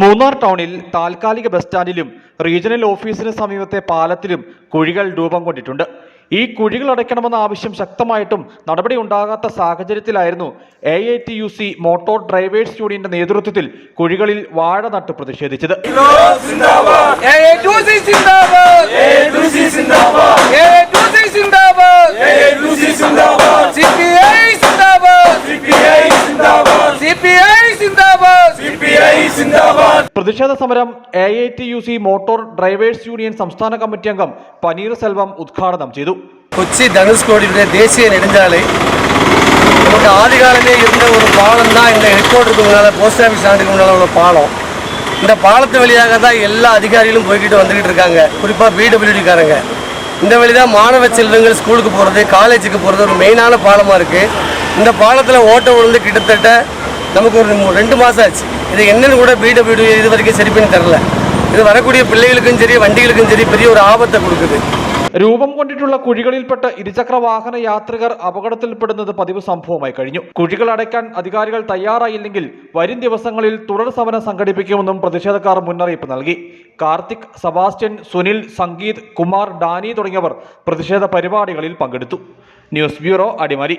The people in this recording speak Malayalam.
മൂന്നാർ ടൗണിൽ താൽക്കാലിക ബസ് സ്റ്റാൻഡിലും റീജിയണൽ ഓഫീസിന് സമീപത്തെ പാലത്തിലും കുഴികൾ രൂപം കൊണ്ടിട്ടുണ്ട്. ഈ കുഴികൾ അടയ്ക്കണമെന്ന ആവശ്യം ശക്തമായിട്ടും നടപടി ഉണ്ടാകാത്ത സാഹചര്യത്തിലായിരുന്നു A I T U C motor drivers യൂണിയന്റെ നേതൃത്വത്തിൽ കുഴികളിൽ വാഴ നട്ട് പ്രതിഷേധിച്ചത്. പ്രതിഷേധ സമരം A I T U C motor drivers union സംസ്ഥാന കമ്മിറ്റി അംഗം പനീർ സെൽവം ഉദ്ഘാടനം ചെയ്തു கொச்சி தனுஷ்கோடியுடைய தேசிய நெடுஞ்சாலை நமக்கு ஆதி காலமே இருந்த ஒரு பாலம் தான் இந்த ஹெட் குவார்ட்டருக்கு முன்னால் போஸ்ட் ஆஃபீஸ் ஆண்டுக்கு முன்னால் உள்ள பாலம் இந்த பாலத்து வழியாக தான் எல்லா அதிகாரிகளும் போய்கிட்டு வந்துக்கிட்டு இருக்காங்க குறிப்பாக பிடபிள்யூடிக்காரங்க இந்த வழி தான் மாணவ செல்வங்கள் ஸ்கூலுக்கு போகிறது காலேஜுக்கு போகிறது ஒரு மெயினான பாலமாக இருக்குது இந்த பாலத்தில் ஓட்டம் விழுந்து கிட்டத்தட்ட நமக்கு ஒரு மூ- ரெண்டு மாதம் ஆச்சு இது என்னன்னு கூட பிடபிள்யூடி இது வரைக்கும் சரி பண்ணி தரல இது வரக்கூடிய பிள்ளைகளுக்கும் சரி வண்டிகளுக்கும் சரி பெரிய ஒரு ஆபத்தை கொடுக்குது രൂപം കൊണ്ടിട്ടുള്ള കുഴികളിൽപ്പെട്ട് ഇരുചക്ര വാഹന യാത്രികർ അപകടത്തിൽപ്പെടുന്നത് പതിവ് സംഭവമായി കഴിഞ്ഞു കുഴികൾ അടയ്ക്കാൻ അധികാരികൾ തയ്യാറായില്ലെങ്കിൽ വരും ദിവസങ്ങളിൽ തുടർ സമരം സംഘടിപ്പിക്കുമെന്നും പ്രതിഷേധക്കാർ മുന്നറിയിപ്പ് നൽകി കാർത്തിക് സബാസ്റ്റ്യൻ സുനിൽ സംഗീത് കുമാർ ഡാനി തുടങ്ങിയവർ പ്രതിഷേധ പരിപാടികളിൽ പങ്കെടുത്തു ന്യൂസ് ബ്യൂറോ അടിമാലി